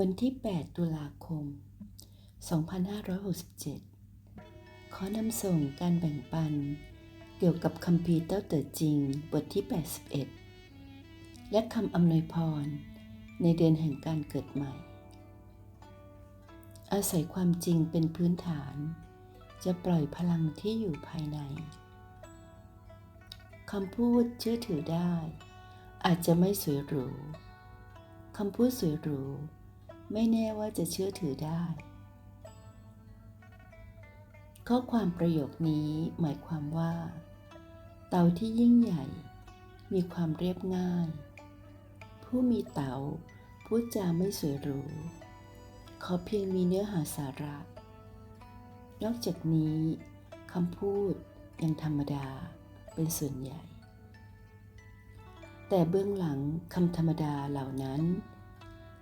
วันที่ 8 ตุลาคม 2567 ขอนำส่งการแบ่งปัน เกี่ยวกับคัมภีร์เต้าเต๋อจริง บทที่ 81 และคำอำนวยพร ในเดือนแห่งการเกิดใหม่ อาศัยความจริงเป็นพื้นฐาน จะปล่อยพลังที่อยู่ภายใน คำพูดเชื่อถือได้ อาจจะไม่สวยหรูคำพูดสวยหรู ไม่แน่ว่าจะเชื่อถือได้ ข้อความประโยคนี้หมายความว่า เตาที่ยิ่งใหญ่ มีความเรียบง่าย ผู้มีเตาพูดจาไม่สวยหรูขอเพียงมีเนื้อหาสาระ นอกจากนี้คำพูดยังธรรมดาเป็นส่วนใหญ่ แต่เบื้องหลังคำธรรมดาเหล่านั้น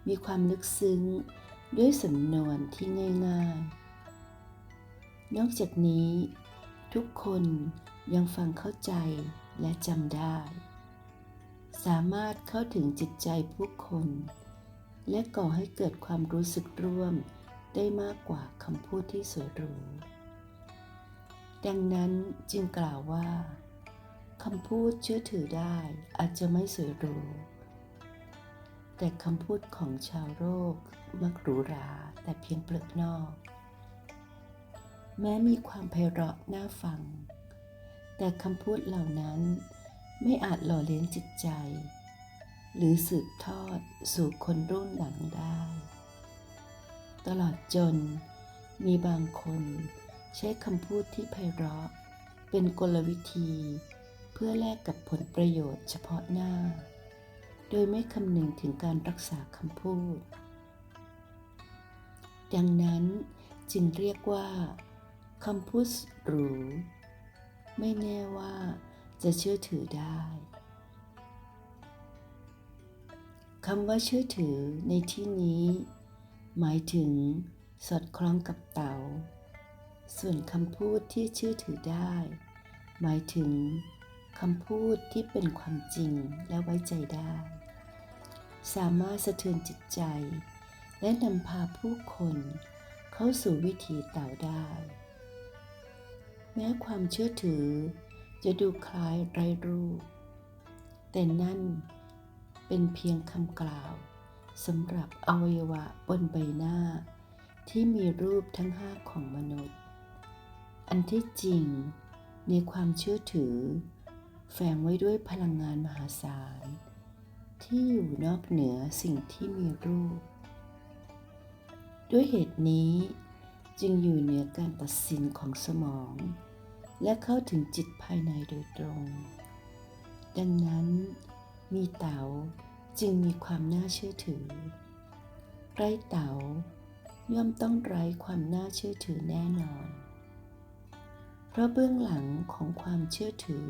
มีความลึกซึ้งด้วยสำนวนที่ง่ายๆ นอกจากนี้ ทุกคนยังฟังเข้าใจและจำได้ สามารถเข้าถึงจิตใจผู้คน และก่อให้เกิดความรู้สึกร่วมได้มากกว่าคำพูดที่สวยหรูดังนั้นจึงกล่าวว่าคำพูดเชื่อถือได้อาจจะไม่สวยหรู แต่คำพูดของชาวโลกมักหรูหราแต่เพียงเปลือกนอก แม้มีความไพเราะน่าฟัง แต่คำพูดเหล่านั้นไม่อาจหล่อเลี้ยงจิตใจ หรือสืบทอดสู่คนรุ่นหลังได้ ตลอดจนมีบางคนใช้คำพูดที่ไพเราะ เป็นกลวิธี เพื่อแลกกับผลประโยชน์เฉพาะหน้า โดยไม่คำนึงถึงการรักษาคำพูด ดังนั้นจึงเรียกว่าคำพูดหรู ไม่แน่ว่าจะเชื่อถือได้คำว่าเชื่อถือในที่นี้ หมายถึงสอดคล้องกับเต๋า ส่วนคำพูดที่เชื่อถือได้ หมายถึงคำพูดที่เป็นความจริงและไว้ใจได้ สามารถสะเทือนจิตใจ และนำพาผู้คนเข้าสู่วิถีเต่าได้ แม้ความเชื่อถือจะดูคล้ายไร้รูป แต่นั่นเป็นเพียงคำกล่าวสำหรับอวัยวะบนใบหน้า ที่มีรูปทั้งห้าของมนุษย์ อันที่จริงในความเชื่อถือ แฝงไว้ด้วยพลังงานมหาศาล ที่อยู่นอกเหนือสิ่งที่มีรูป ด้วยเหตุนี้จึงอยู่เหนือการตัดสินของสมอง และเข้าถึงจิตภายในโดยตรง ดังนั้นมีเต๋าจึงมีความน่าเชื่อถือ ไร้เต๋าย่อมต้องไร้ความน่าเชื่อถือแน่นอน เพราะเบื้องหลังของความเชื่อถือ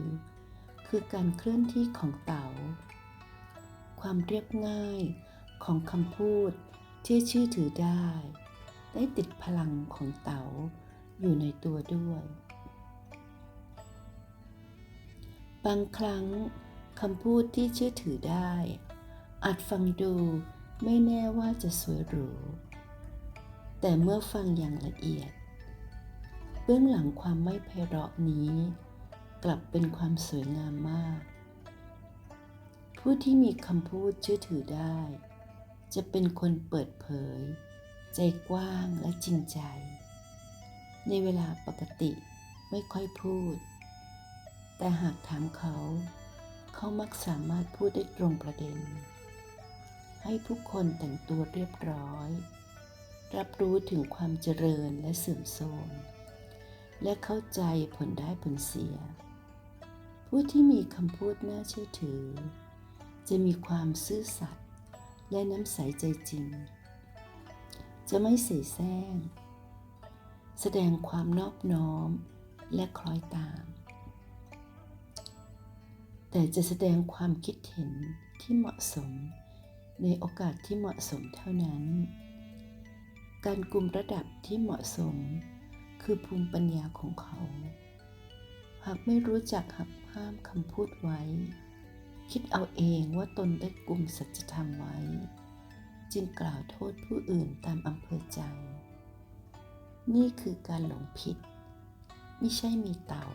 คือการเคลื่อนที่ของเต๋า ความเรียบง่ายของคำพูดที่เชื่อถือได้ ได้ติดพลังของเต๋าอยู่ในตัวด้วย บางครั้งคำพูดที่เชื่อถือได้ อาจฟังดูไม่แน่ว่าจะสวยหรูแต่เมื่อฟังอย่างละเอียด เบื้องหลังความไม่ไพเราะนี้ กลับเป็นความสวยงามมาก ผู้ที่มีคำพูดเชื่อถือได้ จะเป็นคนเปิดเผย ใจกว้างและจริงใจ ในเวลาปกติไม่ค่อยพูด แต่หากถามเขา เขามักสามารถพูดได้ตรงประเด็น ให้ผู้คนแต่งตัวเรียบร้อย รับรู้ถึงความเจริญและเสื่อมโทรมและเข้าใจผลได้ผลเสีย ผู้ที่มีคำพูดน่าเชื่อถือ จะมีความซื่อสัตย์และน้ำใสใจจริง จะไม่เสแสร้ง แสดงความนอบน้อมและคล้อยตาม แต่จะแสดงความคิดเห็นที่เหมาะสมในโอกาสที่เหมาะสมเท่านั้น การกลุ่มระดับที่เหมาะสมคือภูมิปัญญาของเขา หากไม่รู้จักหักห้ามคำพูดไว้ คิดเอาเองว่าตนได้กลุ่มสัจธรรมไว้ จึงกล่าวโทษผู้อื่นตามอำเภอใจ นี่คือการหลงผิด ไม่ใช่มีเต่า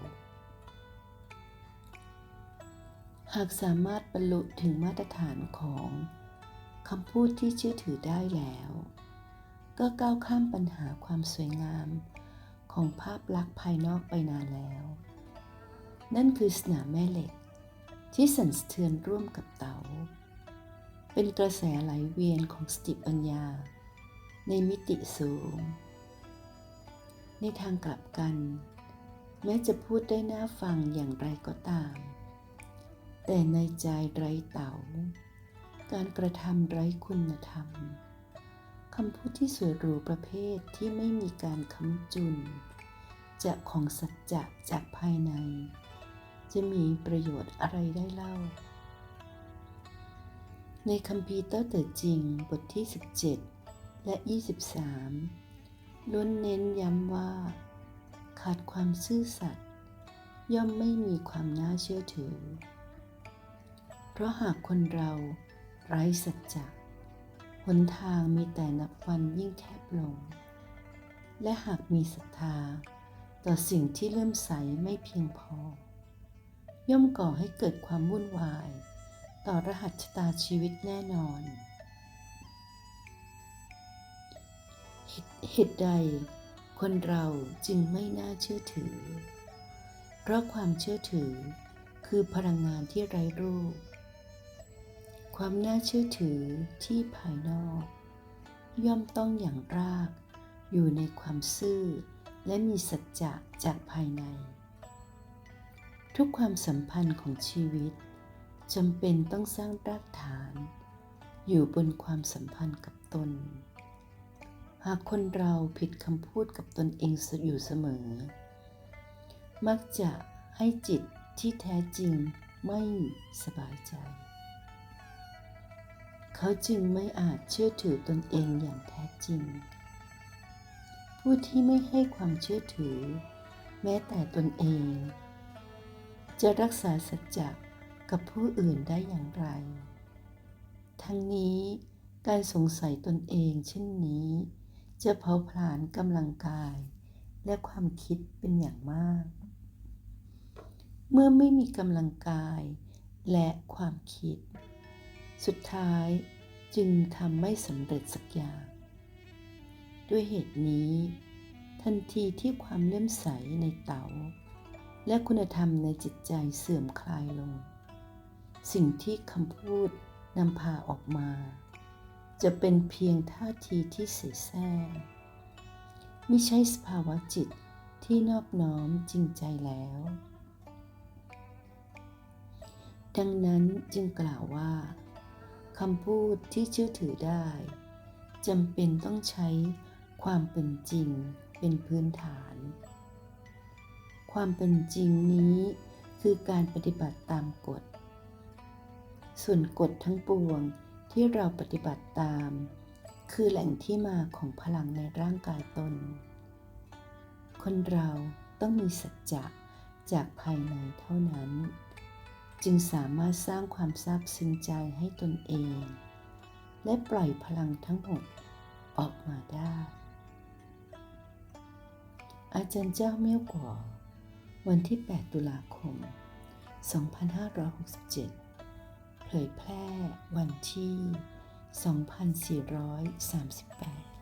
หากสามารถบรรลุถึงมาตรฐานของคำพูดที่เชื่อถือได้แล้ว ก็ก้าวข้ามปัญหาความสวยงามของภาพลักษณ์ภายนอกไปนานแล้ว นั่นคือสนามแม่เหล็ก ที่สั่นสะเทือนร่วมกับเตา๋า เป็นกระแสไหลเวียนของสติปัญญา ในมิติสูง ในทางกลับกัน แม้จะพูดได้น่าฟังอย่างไรก็ตาม แต่ในใจไร้เตา๋า การกระทำไร้คุณธรรมคำพูดที่สวยหรูประเภทที่ไม่มีการค้ำจุน จะของสัจจะจากภายใน จะมีประโยชน์อะไรได้เล่า ในคัมภีร์เต้าเติจริงบทที่ 17 และ 23 ล้วนเน้นย้ำว่า ขาดความซื่อสัตย์ย่อมไม่มีความน่าเชื่อถือ เพราะหากคนเราไร้สัจจะหนทางมีแต่นับวันยิ่งแคบลง และหากมีศรัทธา ต่อสิ่งที่เริ่มใสไม่เพียงพอ ย่อมก่อให้เกิดความวุ่นวาย ต่อรหัสชะตาชีวิตแน่นอน เหตุใด คนเราจึงไม่น่าเชื่อถือ เพราะความเชื่อถือคือพลังงานที่ไร้รูป ความน่าเชื่อถือที่ภายนอก ย่อมต้องอย่างราก อยู่ในความซื่อและมีสัจจะจากภายใน ทุกความสัมพันธ์ของชีวิตจำเป็นต้องสร้างรากฐาน อยู่บนความสัมพันธ์กับตน หากคนเราผิดคำพูดกับตนเองอยู่เสมอ มักจะให้จิตที่แท้จริงไม่สบายใจ เขาจึงไม่อาจเชื่อถือตนเองอย่างแท้จริง ผู้ที่ไม่ให้ความเชื่อถือ แม้แต่ตนเอง จะรักษาสัจจะกับผู้อื่นได้อย่างไร ทั้งนี้การสงสัยตนเองเช่นนี้ จะเผาผลาญกำลังกาย และความคิดเป็นอย่างมาก เมื่อไม่มีกำลังกายและความคิด สุดท้ายจึงทำไม่สำเร็จสักอย่าง ด้วยเหตุนี้ ทันทีที่ความเลื่อมใสในเต๋า และคุณธรรมในจิตใจเสื่อมคลายลง สิ่งที่คำพูดนำพาออกมา จะเป็นเพียงท่าทีที่เสแสร้งไม่ใช่สภาวะจิตที่นอบน้อมจริงใจแล้ว ดังนั้นจึงกล่าวว่าคำพูดที่เชื่อถือได้จำเป็นต้องใช้ความเป็นจริงเป็นพื้นฐาน ความเป็นจริงนี้คือการปฏิบัติตามกฎ ส่วนกฎทั้งปวงที่เราปฏิบัติตาม คือแหล่งที่มาของพลังในร่างกายตน คนเราต้องมีสัจจะจากภายในเท่านั้น จึงสามารถสร้างความซาบซึ้งใจให้ตนเอง และปล่อยพลังทั้งหมดออกมาได้อาจารย์เจ้าเมี่ยวกว่า วันที่ 8 ตุลาคม 2567 เผยแพร่วันที่ 2438